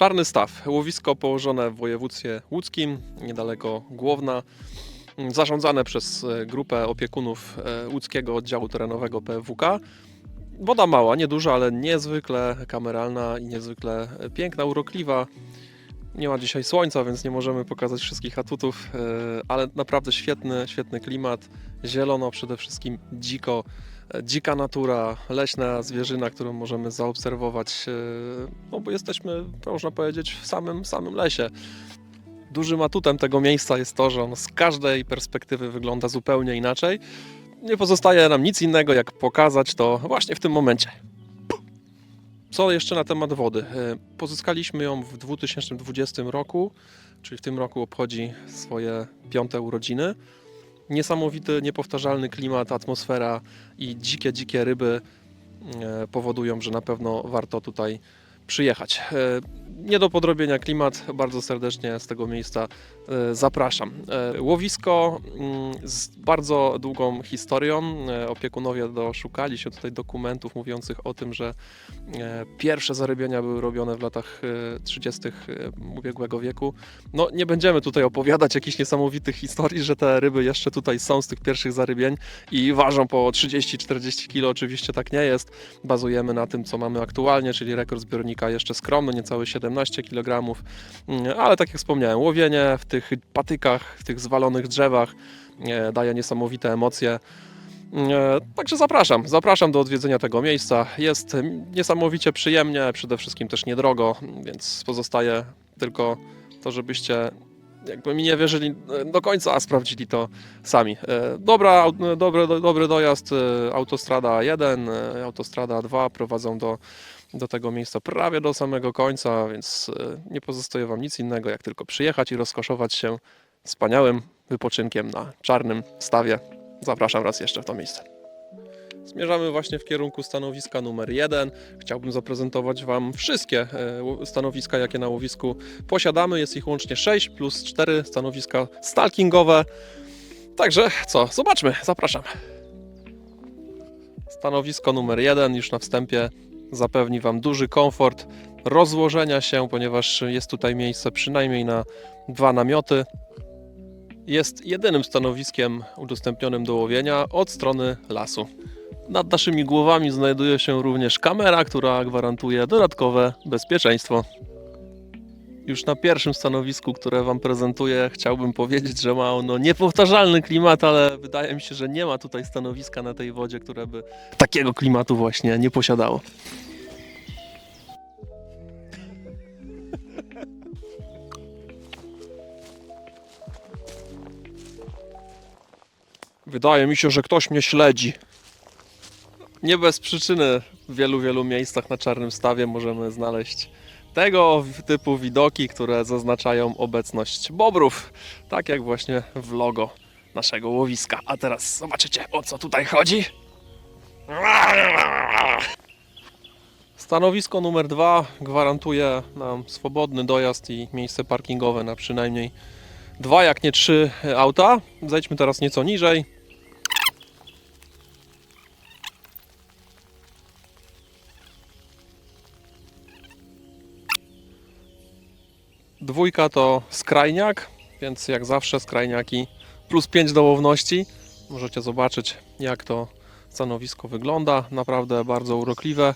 Czarny Staw, łowisko położone w województwie łódzkim, niedaleko Głowna, zarządzane przez e, grupę opiekunów e, łódzkiego oddziału terenowego PWK. Woda mała, nieduża, ale niezwykle kameralna i niezwykle e, piękna, urokliwa. Nie ma dzisiaj słońca, więc nie możemy pokazać wszystkich atutów, ale naprawdę świetny, świetny klimat. Zielono przede wszystkim, dziko, dzika natura, leśna zwierzyna, którą możemy zaobserwować, e, no bo jesteśmy, można powiedzieć, w samym, samym lesie. Dużym atutem tego miejsca jest to, że on z każdej perspektywy wygląda zupełnie inaczej. Nie pozostaje nam nic innego, jak pokazać to właśnie w tym momencie. Co jeszcze na temat wody? E, Pozyskaliśmy ją w 2020 roku, czyli w tym roku obchodzi swoje piąte urodziny. Niesamowity, niepowtarzalny klimat, atmosfera i dzikie, dzikie ryby e, powodują, że na pewno warto tutaj przyjechać. E, Nie do podrobienia klimat, bardzo serdecznie z tego miejsca e, zapraszam. E, Łowisko mm, z bardzo długą historią. Opiekunowie doszukali się tutaj dokumentów mówiących o tym, że Pierwsze zarybienia były robione w latach e, 30. e, ubiegłego wieku. No nie będziemy tutaj opowiadać jakichś niesamowitych historii, że te ryby jeszcze tutaj są z tych pierwszych zarybień i ważą po 30-40 kg. Oczywiście tak nie jest. Bazujemy na tym, co mamy aktualnie, czyli rekord zbiornika jeszcze skromny, niecałe 17 kg. Mm, Ale tak jak wspomniałem, łowienie w tych patykach, w tych zwalonych drzewach e, daje niesamowite emocje. E, Także zapraszam, zapraszam do odwiedzenia tego miejsca. Jest niesamowicie przyjemnie, przede wszystkim też niedrogo, więc pozostaje tylko to, żebyście jakby mi nie wierzyli e, do końca, a sprawdzili to sami. Dobra, dobry, dobry dojazd, autostrada 1, e, autostrada 2 prowadzą do, do tego miejsca prawie do samego końca, więc e, nie pozostaje Wam nic innego, jak tylko przyjechać i rozkoszować się wspaniałym wypoczynkiem na czarnym stawie. Zapraszam raz jeszcze w to miejsce. Zmierzamy właśnie w kierunku stanowiska numer jeden. Chciałbym zaprezentować Wam wszystkie e, stanowiska, jakie na łowisku posiadamy. Jest ich łącznie 6 plus 4 stanowiska stalkingowe. Także co, zobaczmy, zapraszam. Stanowisko numer jeden już na wstępie zapewni Wam duży komfort rozłożenia się, ponieważ jest tutaj miejsce przynajmniej na dwa namioty jest jedynym stanowiskiem udostępnionym do łowienia od strony lasu. Nad naszymi głowami znajduje się również kamera, która gwarantuje dodatkowe bezpieczeństwo. Już na pierwszym stanowisku, które Wam prezentuję, chciałbym powiedzieć, że ma ono niepowtarzalny klimat, ale wydaje mi się, że nie ma tutaj stanowiska na tej wodzie, które by takiego klimatu właśnie nie posiadało. Wydaje mi się, że ktoś mnie śledzi. Nie bez przyczyny w wielu, wielu miejscach na Czarnym Stawie możemy znaleźć tego typu widoki, które zaznaczają obecność bobrów, tak jak właśnie w logo naszego łowiska. A teraz zobaczycie o co tutaj chodzi. Stanowisko numer dwa gwarantuje nam swobodny dojazd i miejsce parkingowe na przynajmniej dwa, jak nie trzy auta. Zejdźmy teraz nieco niżej. Dwójka to skrajniak, więc jak zawsze skrajniaki plus 5 do łowności. Możecie zobaczyć jak to stanowisko wygląda. Naprawdę bardzo urokliwe.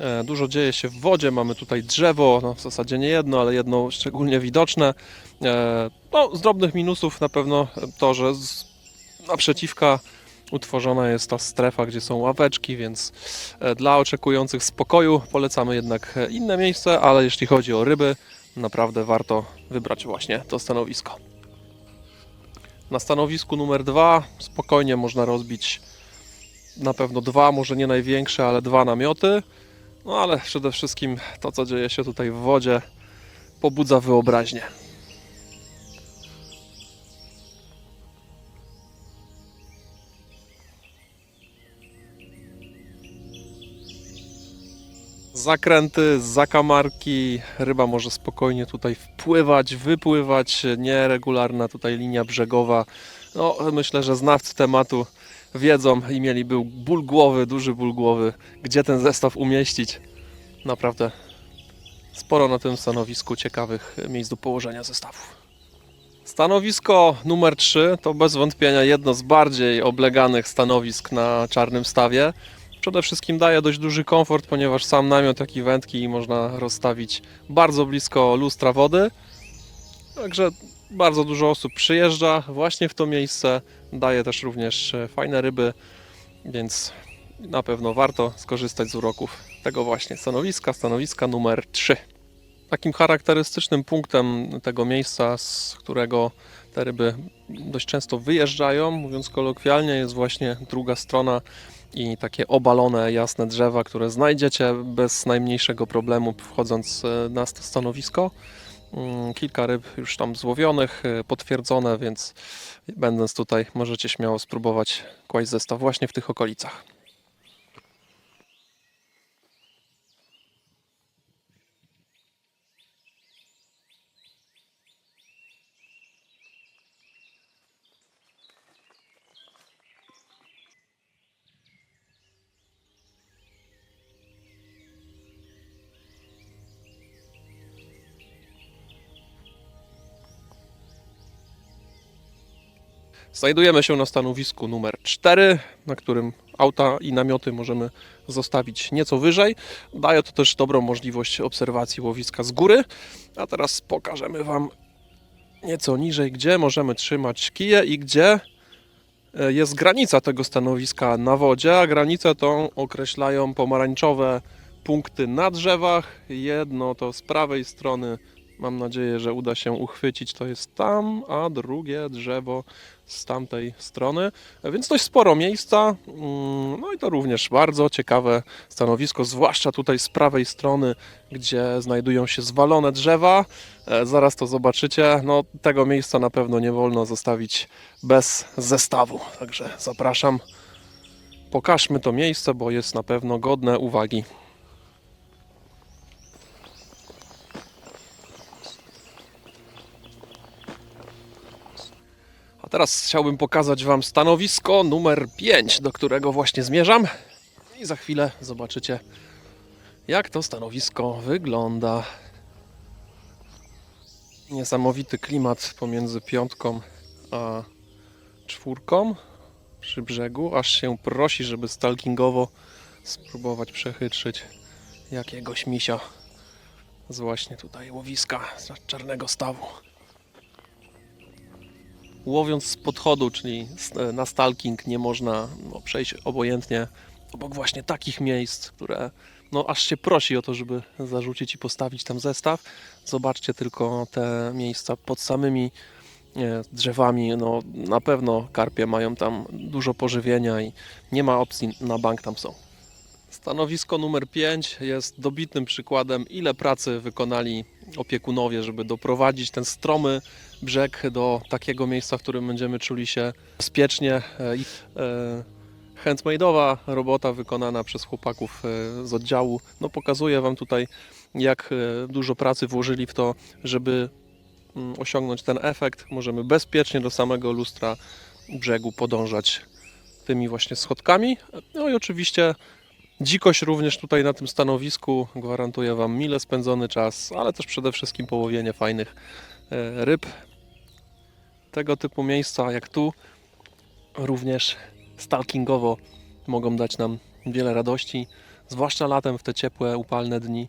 E, Dużo dzieje się w wodzie. Mamy tutaj drzewo, no w zasadzie nie jedno, ale jedno szczególnie widoczne. E, No, z drobnych minusów na pewno to, że z naprzeciwka utworzona jest ta strefa, gdzie są ławeczki, więc e, dla oczekujących spokoju polecamy jednak inne miejsce, ale jeśli chodzi o ryby, naprawdę warto wybrać właśnie to stanowisko. Na stanowisku numer dwa spokojnie można rozbić na pewno dwa, może nie największe, ale dwa namioty. No ale przede wszystkim to, co dzieje się tutaj w wodzie, pobudza wyobraźnię. Zakręty, zakamarki, ryba może spokojnie tutaj wpływać, wypływać, nieregularna tutaj linia brzegowa. No, myślę, że znawcy tematu wiedzą i mieliby ból głowy, duży ból głowy, gdzie ten zestaw umieścić. Naprawdę sporo na tym stanowisku ciekawych miejsc do położenia zestawów. Stanowisko numer 3 to bez wątpienia jedno z bardziej obleganych stanowisk na czarnym stawie. Przede wszystkim daje dość duży komfort, ponieważ sam namiot, jak i wędki można rozstawić bardzo blisko lustra wody. Także bardzo dużo osób przyjeżdża właśnie w to miejsce. Daje też również e, fajne ryby, więc na pewno warto skorzystać z uroków tego właśnie stanowiska, stanowiska numer 3. Takim charakterystycznym punktem tego miejsca, z którego te ryby dość często wyjeżdżają, mówiąc kolokwialnie, jest właśnie druga strona i takie obalone, jasne drzewa, które znajdziecie bez najmniejszego problemu wchodząc e, na stanowisko. Mm, Kilka ryb już tam złowionych, e, potwierdzone, więc będąc tutaj możecie śmiało spróbować kłaść zestaw właśnie w tych okolicach. Znajdujemy się na stanowisku numer 4, na którym auta i namioty możemy zostawić nieco wyżej. Daje to też dobrą możliwość obserwacji łowiska z góry. A teraz pokażemy Wam nieco niżej, gdzie możemy trzymać kije i gdzie e, jest granica tego stanowiska na wodzie, a granicę tą określają pomarańczowe punkty na drzewach. Jedno to z prawej strony, mam nadzieję, że uda się uchwycić, to jest tam, a drugie drzewo z tamtej strony, więc dość sporo miejsca. Mm, No i to również bardzo ciekawe stanowisko, zwłaszcza tutaj z prawej strony, gdzie znajdują się zwalone drzewa. E, Zaraz to zobaczycie. No, tego miejsca na pewno nie wolno zostawić bez zestawu. Także zapraszam. Pokażmy to miejsce, bo jest na pewno godne uwagi. Teraz chciałbym pokazać Wam stanowisko numer 5, do którego właśnie zmierzam. I za chwilę zobaczycie, jak to stanowisko wygląda. Niesamowity klimat pomiędzy piątką a czwórką przy brzegu. Aż się prosi, żeby stalkingowo spróbować przechytrzyć jakiegoś misia z właśnie tutaj łowiska z czarnego stawu łowiąc z podchodu, czyli na stalking, nie można no, przejść obojętnie obok właśnie takich miejsc, które no, aż się prosi o to, żeby zarzucić i postawić tam zestaw. Zobaczcie tylko te miejsca pod samymi e, drzewami. No, na pewno karpie mają tam dużo pożywienia i nie ma opcji, na bank tam są. Stanowisko numer 5 jest dobitnym przykładem, ile pracy wykonali opiekunowie, żeby doprowadzić ten stromy brzeg do takiego miejsca, w którym będziemy czuli się bezpiecznie. E, e, Handmade'owa robota wykonana przez chłopaków e, z oddziału no, pokazuje Wam tutaj, jak dużo pracy włożyli w to, żeby mm, osiągnąć ten efekt. Możemy bezpiecznie do samego lustra brzegu podążać tymi właśnie schodkami. No i oczywiście Dzikość również tutaj na tym stanowisku gwarantuje Wam mile spędzony czas, ale też przede wszystkim połowienie fajnych e, ryb. Tego typu miejsca jak tu również stalkingowo mogą dać nam wiele radości, zwłaszcza latem w te ciepłe, upalne dni.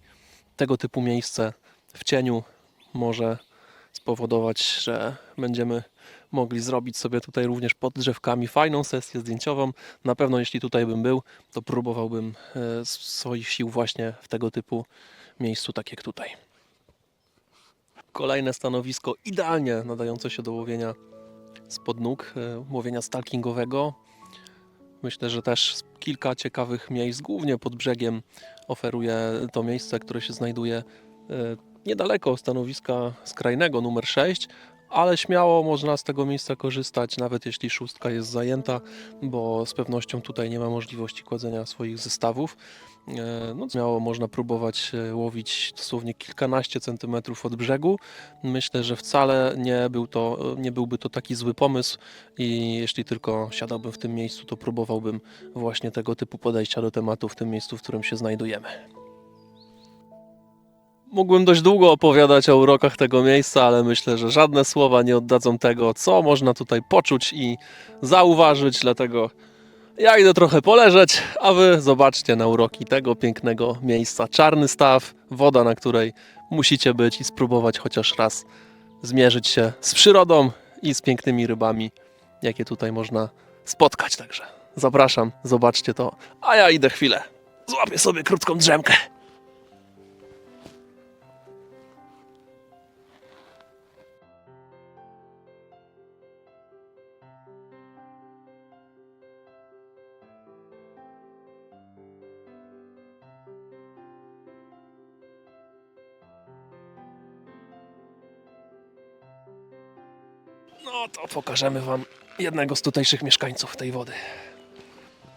Tego typu miejsce w cieniu może spowodować, że będziemy mogli zrobić sobie tutaj również pod drzewkami fajną sesję zdjęciową. Na pewno jeśli tutaj bym był, to próbowałbym e, swoich sił właśnie w tego typu miejscu, tak jak tutaj. Kolejne stanowisko idealnie nadające się do łowienia spod nóg, e, łowienia stalkingowego. Myślę, że też kilka ciekawych miejsc, głównie pod brzegiem, oferuje to miejsce, które się znajduje e, niedaleko stanowiska skrajnego numer 6, ale śmiało można z tego miejsca korzystać, nawet jeśli szóstka jest zajęta, bo z pewnością tutaj nie ma możliwości kładzenia swoich zestawów. E, No, śmiało można próbować e, łowić dosłownie kilkanaście centymetrów od brzegu. Myślę, że wcale nie, był to, nie byłby to taki zły pomysł i jeśli tylko siadałbym w tym miejscu, to próbowałbym właśnie tego typu podejścia do tematu w tym miejscu, w którym się znajdujemy. Mógłbym dość długo opowiadać o urokach tego miejsca, ale myślę, że żadne słowa nie oddadzą tego, co można tutaj poczuć i zauważyć, dlatego ja idę trochę poleżeć, a wy zobaczcie na uroki tego pięknego miejsca. Czarny staw, woda, na której musicie być i spróbować chociaż raz zmierzyć się z przyrodą i z pięknymi rybami, jakie tutaj można spotkać. Także zapraszam, zobaczcie to, a ja idę chwilę. Złapię sobie krótką drzemkę. No to pokażemy wam jednego z tutejszych mieszkańców tej wody.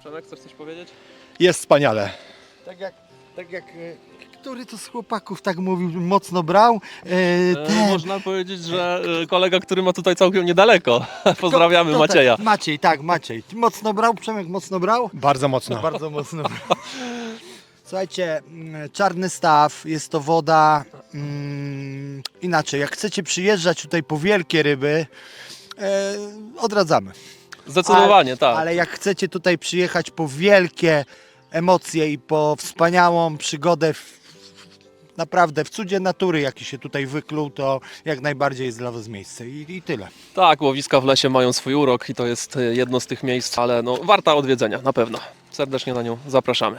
Przemek, chcesz coś powiedzieć? Jest wspaniale. Tak jak, tak jak e, który to z chłopaków tak mówił, mocno brał. E, E, ten, można powiedzieć, że e, kolega, który ma tutaj całkiem niedaleko. Pozdrawiamy kto ten? Macieja. Maciej, tak, Maciej. Mocno brał, Przemek mocno brał? Bardzo mocno. Bardzo mocno brał. Słuchajcie, mm, czarny staw, jest to woda. Mm, inaczej, jak chcecie przyjeżdżać tutaj po wielkie ryby, e, odradzamy. Zdecydowanie, tak. Ale jak chcecie tutaj przyjechać po wielkie emocje i po wspaniałą przygodę w, naprawdę w cudzie natury, jaki się tutaj wykluł, to jak najbardziej jest dla Was miejsce i, i tyle. Tak, łowiska w lesie mają swój urok i to jest e, jedno z tych miejsc, ale no, warta odwiedzenia, na pewno. Serdecznie na nią zapraszamy.